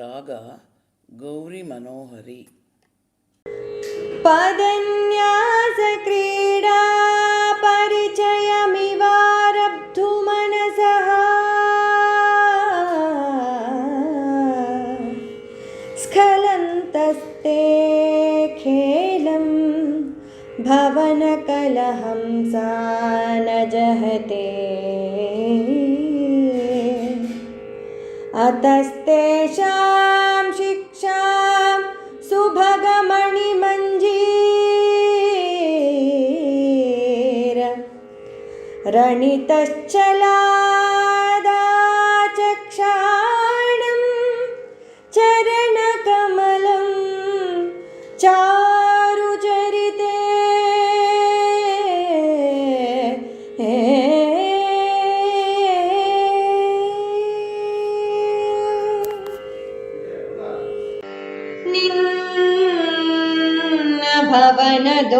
ರಾಗ ಗೌರಿ ಮನೋಹರಿ पदन्यासक्रीडा परिचयमिवारब्धु मनसः स्खलन्तस्ते खेलं भवनकलहंसा न जहते अतस्तेषां शिक्षां सुभगमणिमञ्जीर। रणितश्चला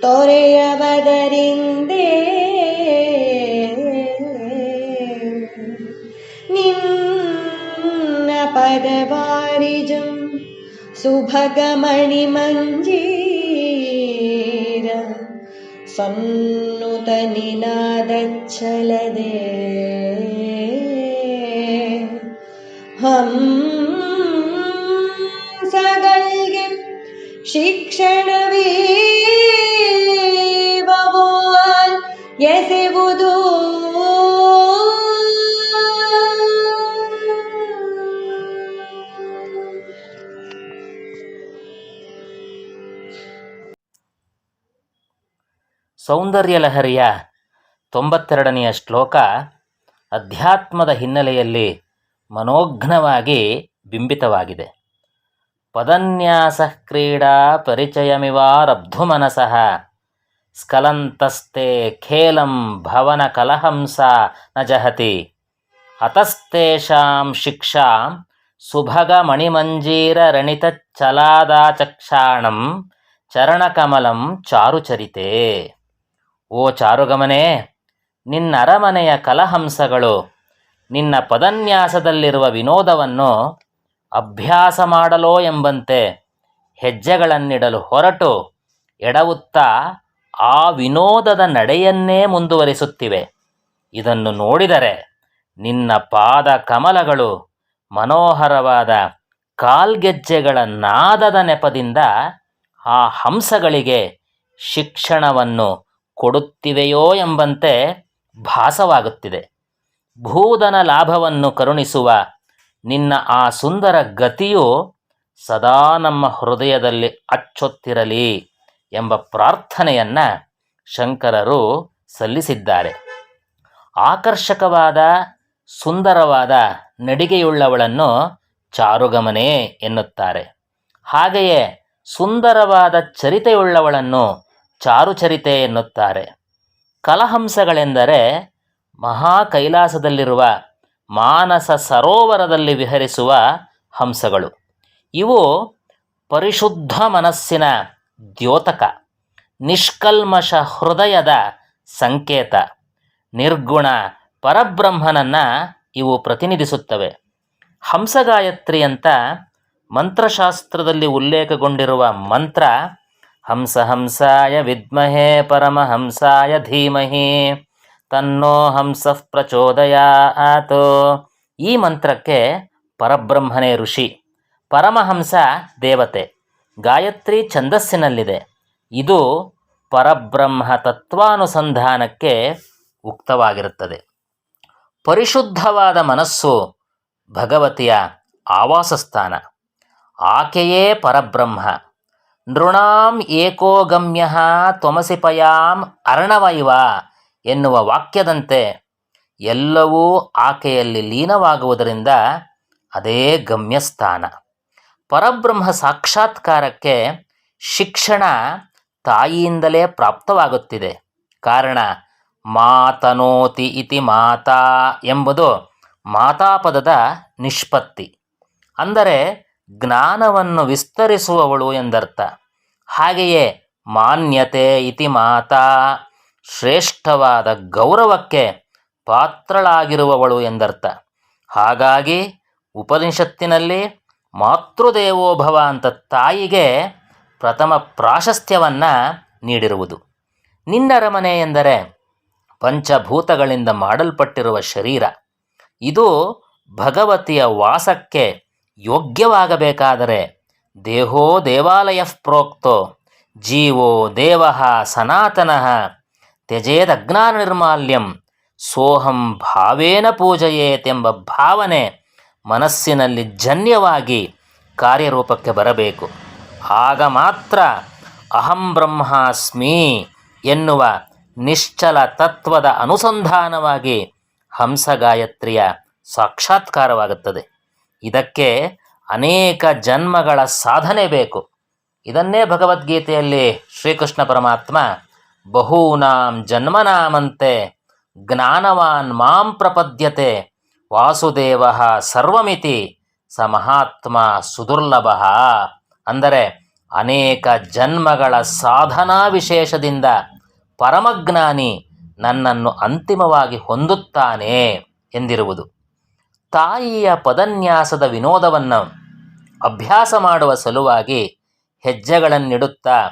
ತೊರೆಯವದರಿಂದೇ ನಿನ್ನ ಪದವಾರಿಜಂ ಸುಭಗಮಣಿ ಮಂಜೀರ. ಸನ್ನುತ ನಿನಾದಚ್ಚಲದೆ. ಹಂ ಸಗಲ್ಗೆ ಶಿಕ್ಷಣವೀವವೋಲ್ ಸೌಂದರ್ಯ ಲಹರಿಯ ತೊಂಬತ್ತೆರಡನೆಯ ಶ್ಲೋಕ ಅಧ್ಯಾತ್ಮದ ಹಿನ್ನೆಲೆಯಲ್ಲಿ ಮನೋಘ್ನವಾಗಿ ಬಿಂಬಿತವಾಗಿದೆ. ಪದನ್ಯಾಸ ಕ್ರೀಡಾ ಪರಿಚಯಮಿವಾರಬ್ಧು ಮನಸಃ ಸ್ಖಲಂತಸ್ತೆ ಖೇಲಂ ಭವನ ಕಲಹಂಸ ನ ಜಹತಿ ಅತಸ್ತೇಷಾಂ ಶಿಕ್ಷಾಂ ಸುಭಗ ಮಣಿಮಂಜೀರ ರಣಿತ ಚಲಾದಾಚಕ್ಷಾಣಂ ಚರಣಕಮಲಂ ಚಾರುಚರಿತೆ ಓ ಚಾರುಗಮನೇ, ನಿನ್ನ ಅರಮನೆಯ ಕಲಹಂಸಗಳು, ನಿನ್ನ ಪದನ್ಯಾಸದಲ್ಲಿರುವ ವಿನೋದವನ್ನು ಅಭ್ಯಾಸ ಮಾಡಲೋ ಎಂಬಂತೆ ಹೆಜ್ಜೆಗಳನ್ನಿಡಲು ಹೊರಟು ಎಡವುತ್ತಾ ಆ ವಿನೋದದ ನಡೆಯನ್ನೇ ಮುಂದುವರಿಸುತ್ತಿವೆ. ಇದನ್ನು ನೋಡಿದರೆ ನಿನ್ನ ಪಾದ ಕಮಲಗಳು ಮನೋಹರವಾದ ಕಾಲ್ಗೆಜ್ಜೆಗಳ ನಾದದ ನೆಪದಿಂದ ಆ ಹಂಸಗಳಿಗೆ ಶಿಕ್ಷಣವನ್ನು ಕೊಡುತ್ತಿವೆಯೋ ಎಂಬಂತೆ ಭಾಸವಾಗುತ್ತಿದೆ. ಭೂಧನ ಲಾಭವನ್ನು ಕರುಣಿಸುವ ನಿನ್ನ ಆ ಸುಂದರ ಗತಿಯು ಸದಾ ನಮ್ಮ ಹೃದಯದಲ್ಲಿ ಅಚ್ಚೊತ್ತಿರಲಿ ಎಂಬ ಪ್ರಾರ್ಥನೆಯನ್ನು ಶಂಕರರು ಸಲ್ಲಿಸಿದ್ದಾರೆ. ಆಕರ್ಷಕವಾದ, ಸುಂದರವಾದ ನಡಿಗೆಯುಳ್ಳವಳನ್ನು ಚಾರುಗಮನೆ ಎನ್ನುತ್ತಾರೆ. ಹಾಗೆಯೇ ಸುಂದರವಾದ ಚರಿತೆಯುಳ್ಳವಳನ್ನು ಚಾರುಚರಿತೆ ಎನ್ನುತ್ತಾರೆ. ಕಲಹಂಸಗಳೆಂದರೆ ಮಹಾ ಕೈಲಾಸದಲ್ಲಿರುವ ಮಾನಸ ಸರೋವರದಲ್ಲಿ ವಿಹರಿಸುವ ಹಂಸಗಳು. ಇವು ಪರಿಶುದ್ಧ ಮನಸ್ಸಿನ ದ್ಯೋತಕ, ನಿಷ್ಕಲ್ಮಶ ಹೃದಯದ ಸಂಕೇತ, ನಿರ್ಗುಣ ಪರಬ್ರಹ್ಮನನ್ನು ಇವು ಪ್ರತಿನಿಧಿಸುತ್ತವೆ. ಹಂಸಗಾಯತ್ರಿ ಅಂತ ಮಂತ್ರಶಾಸ್ತ್ರದಲ್ಲಿ ಉಲ್ಲೇಖಗೊಂಡಿರುವ ಮಂತ್ರ ಹಂಸ ಹಂಸಾಯ ವಿದ್ಮಹೇ ಪರಮಹಂಸಾಯ ಧೀಮಹಿ. ತನ್ನೋ ಹಂಸ ಪ್ರಚೋದಯಾತ್. ಈ ಮಂತ್ರಕ್ಕೆ ಪರಬ್ರಹ್ಮನೇ ಋಷಿ. ಪರಮಹಂಸ ದೇವತೆ. ಗಾಯತ್ರಿ ಛಂದಸ್ಸಿನಲ್ಲಿದೆ. ಇದು ಪರಬ್ರಹ್ಮ ತತ್ವಾನುಸಂಧಾನಕ್ಕೆ ಉಕ್ತವಾಗಿರುತ್ತದೆ. ಪರಿಶುದ್ಧವಾದ ಮನಸ್ಸು ಭಗವತಿಯ ಆವಾಸಸ್ಥಾನ. ಆಕೆಯೇ ಪರಬ್ರಹ್ಮ. ನೃಣಾಂ ಏಕೋ ಗಮ್ಯ ತ್ವಮಸಿ ಪಯಾಂ ಅರ್ಣವೈವ ಎನ್ನುವ ವಾಕ್ಯದಂತೆ ಎಲ್ಲವೂ ಆಕೆಯಲ್ಲಿ ಲೀನವಾಗುವುದರಿಂದ ಅದೇ ಗಮ್ಯಸ್ಥಾನ. ಪರಬ್ರಹ್ಮ ಸಾಕ್ಷಾತ್ಕಾರಕ್ಕೆ ಶಿಕ್ಷಣ ತಾಯಿಯಿಂದಲೇ ಪ್ರಾಪ್ತವಾಗುತ್ತಿದೆ. ಕಾರಣ, ಮಾತನೋತಿ ಇತಿ ಮಾತಾ ಎಂಬುದು ಮಾತಾಪದದ ನಿಷ್ಪತ್ತಿ. ಅಂದರೆ ಜ್ಞಾನವನ್ನು ವಿಸ್ತರಿಸುವವಳು ಎಂದರ್ಥ. ಹಾಗೆಯೇ ಮಾನ್ಯತೆ ಇತಿ ಮಾತಾ, ಶ್ರೇಷ್ಠವಾದ ಗೌರವಕ್ಕೆ ಪಾತ್ರಳಾಗಿರುವವಳು ಎಂದರ್ಥ. ಹಾಗಾಗಿ ಉಪನಿಷತ್ತಿನಲ್ಲಿ ಮಾತೃದೇವೋಭವ ಅಂತ ತಾಯಿಗೆ ಪ್ರಥಮ ಪ್ರಾಶಸ್ತ್ಯವನ್ನು ನೀಡಿರುವುದು. ನಿನ್ನರಮನೆ ಎಂದರೆ ಪಂಚಭೂತಗಳಿಂದ ಮಾಡಲ್ಪಟ್ಟಿರುವ ಶರೀರ. ಇದು ಭಗವತಿಯ ವಾಸಕ್ಕೆ ಯೋಗ್ಯವಾಗಬೇಕಾದರೆ ದೇಹೋ ದೇವಾಲಯ ಪ್ರೋಕ್ತೋ, ಜೀವೋ ದೇವ ಸನಾತನ ತ್ಯಜೇದಜ್ಞಾನ ನಿರ್ಮಾಲ್ಯಂ ಸೋಹಂ ಭಾವೇನ ಪೂಜಯೇತೆಂಬ ಭಾವನೆ ಮನಸ್ಸಿನಲ್ಲಿ ಜನ್ಯವಾಗಿ ಕಾರ್ಯರೂಪಕ್ಕೆ ಬರಬೇಕು. ಆಗ ಮಾತ್ರ ಅಹಂ ಬ್ರಹ್ಮಾಸ್ಮಿ ಎನ್ನುವ ನಿಶ್ಚಲ ತತ್ವದ ಅನುಸಂಧಾನವಾಗಿ ಹಂಸಗಾಯತ್ರಿಯ ಸಾಕ್ಷಾತ್ಕಾರವಾಗುತ್ತದೆ. ಇದಕ್ಕೆ ಅನೇಕ ಜನ್ಮಗಳ ಸಾಧನೆ ಬೇಕು. ಇದನ್ನೇ ಭಗವದ್ಗೀತೆಯಲ್ಲಿ ಶ್ರೀಕೃಷ್ಣ ಪರಮಾತ್ಮ ಬಹೂನಾಂ ಜನ್ಮನಾಮಂತೆ ಜ್ಞಾನವಾನ್ ಮಾಂ ಪ್ರಪದ್ಯತೆ ವಾಸುದೇವ ಸರ್ವಮಿತಿ ಸ ಮಹಾತ್ಮ ಸುದುರ್ಲಭ ಅಂದರೆ ಅನೇಕ ಜನ್ಮಗಳ ಸಾಧನಾ ವಿಶೇಷದಿಂದ ಪರಮಜ್ಞಾನಿ ನನ್ನನ್ನು ಅಂತಿಮವಾಗಿ ಹೊಂದುತ್ತಾನೆ ಎಂದಿರುವುದು. ತಾಯಿಯ ಪದನ್ಯಾಸದ ವಿನೋದವನ್ನು ಅಭ್ಯಾಸ ಮಾಡುವ ಸಲುವಾಗಿ ಹೆಜ್ಜೆಗಳನ್ನಿಡುತ್ತಾ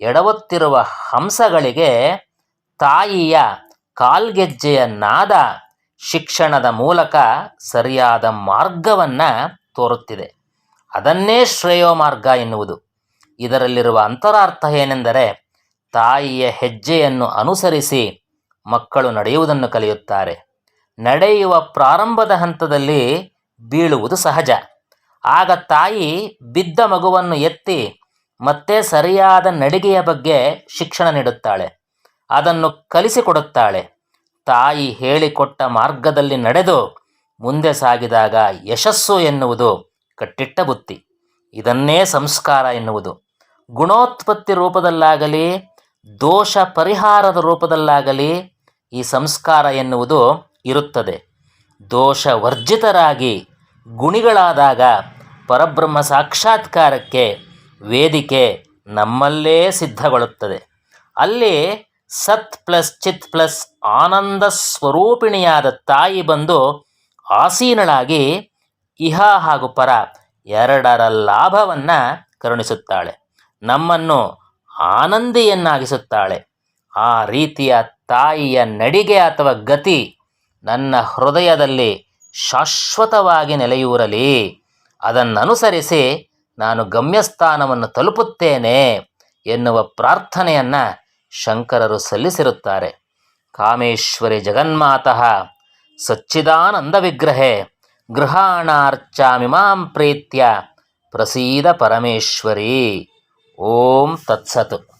ಎಡವತ್ತಿರುವ ಹಂಸಗಳಿಗೆ ತಾಯಿಯ ಕಾಲ್ಗೆಜ್ಜೆಯ ನಾದ ಶಿಕ್ಷಣದ ಮೂಲಕ ಸರಿಯಾದ ಮಾರ್ಗವನ್ನು ತೋರುತ್ತಿದೆ. ಅದನ್ನೇ ಶ್ರೇಯೋ ಮಾರ್ಗ ಎನ್ನುವುದು. ಇದರಲ್ಲಿರುವ ಅಂತರಾರ್ಥ ಏನೆಂದರೆ ತಾಯಿಯ ಹೆಜ್ಜೆಯನ್ನು ಅನುಸರಿಸಿ ಮಕ್ಕಳು ನಡೆಯುವುದನ್ನು ಕಲಿಯುತ್ತಾರೆ. ನಡೆಯುವ ಪ್ರಾರಂಭದ ಹಂತದಲ್ಲಿ ಬೀಳುವುದು ಸಹಜ. ಆಗ ತಾಯಿ ಬಿದ್ದ ಮಗುವನ್ನು ಎತ್ತಿ ಮತ್ತೆ ಸರಿಯಾದ ನಡಿಗೆಯ ಬಗ್ಗೆ ಶಿಕ್ಷಣ ನೀಡುತ್ತಾಳೆ. ಅದನ್ನು ಕಲಿಸಿಕೊಡುತ್ತಾಳೆ. ತಾಯಿ ಹೇಳಿಕೊಟ್ಟ ಮಾರ್ಗದಲ್ಲಿ ನಡೆದು ಮುಂದೆ ಸಾಗಿದಾಗ ಯಶಸ್ಸು ಎನ್ನುವುದು ಕಟ್ಟಿಟ್ಟ ಬುತ್ತಿ. ಇದನ್ನೇ ಸಂಸ್ಕಾರ ಎನ್ನುವುದು. ಗುಣೋತ್ಪತ್ತಿ ರೂಪದಲ್ಲಾಗಲಿ, ದೋಷ ಪರಿಹಾರದ ರೂಪದಲ್ಲಾಗಲಿ ಈ ಸಂಸ್ಕಾರ ಎನ್ನುವುದು ಇರುತ್ತದೆ. ದೋಷ ವರ್ಜಿತರಾಗಿ ಗುಣಿಗಳಾದಾಗ ಪರಬ್ರಹ್ಮ ಸಾಕ್ಷಾತ್ಕಾರಕ್ಕೆ ವೇದಿಕೆ ನಮ್ಮಲ್ಲೇ ಸಿದ್ಧಗೊಳ್ಳುತ್ತದೆ. ಅಲ್ಲಿ ಸತ್ ಪ್ಲಸ್ ಚಿತ್ ಪ್ಲಸ್ ಆನಂದ ಸ್ವರೂಪಿಣಿಯಾದ ತಾಯಿ ಬಂದು ಆಸೀನಳಾಗಿ ಇಹ ಹಾಗೂ ಪರ ಎರಡರ ಲಾಭವನ್ನು ಕರುಣಿಸುತ್ತಾಳೆ. ನಮ್ಮನ್ನು ಆನಂದಿಯನ್ನಾಗಿಸುತ್ತಾಳೆ. ಆ ರೀತಿಯ ತಾಯಿಯ ನಡಿಗೆ ಅಥವಾ ಗತಿ ನನ್ನ ಹೃದಯದಲ್ಲಿ ಶಾಶ್ವತವಾಗಿ ನೆಲೆಯೂರಲಿ. ಅದನ್ನನುಸರಿಸಿ ನಾನು ಗಮ್ಯಸ್ಥಾನವನ್ನು ತಲುಪುತ್ತೇನೆ ಎನ್ನುವ ಪ್ರಾರ್ಥನೆಯನ್ನು ಶಂಕರರು ಸಲ್ಲಿಸಿರುತ್ತಾರೆ. ಕಾಮೇಶ್ವರಿ ಜಗನ್ಮಾತಃ, ಸಚ್ಚಿದಾನಂದ ವಿಗ್ರಹೆ ಗೃಹಾಣಾರ್ಚಾಮಿಮಾಂ ಪ್ರೀತ್ಯ, ಪ್ರಸೀದ ಪರಮೇಶ್ವರಿ. ಓಂ ತತ್ಸತ್.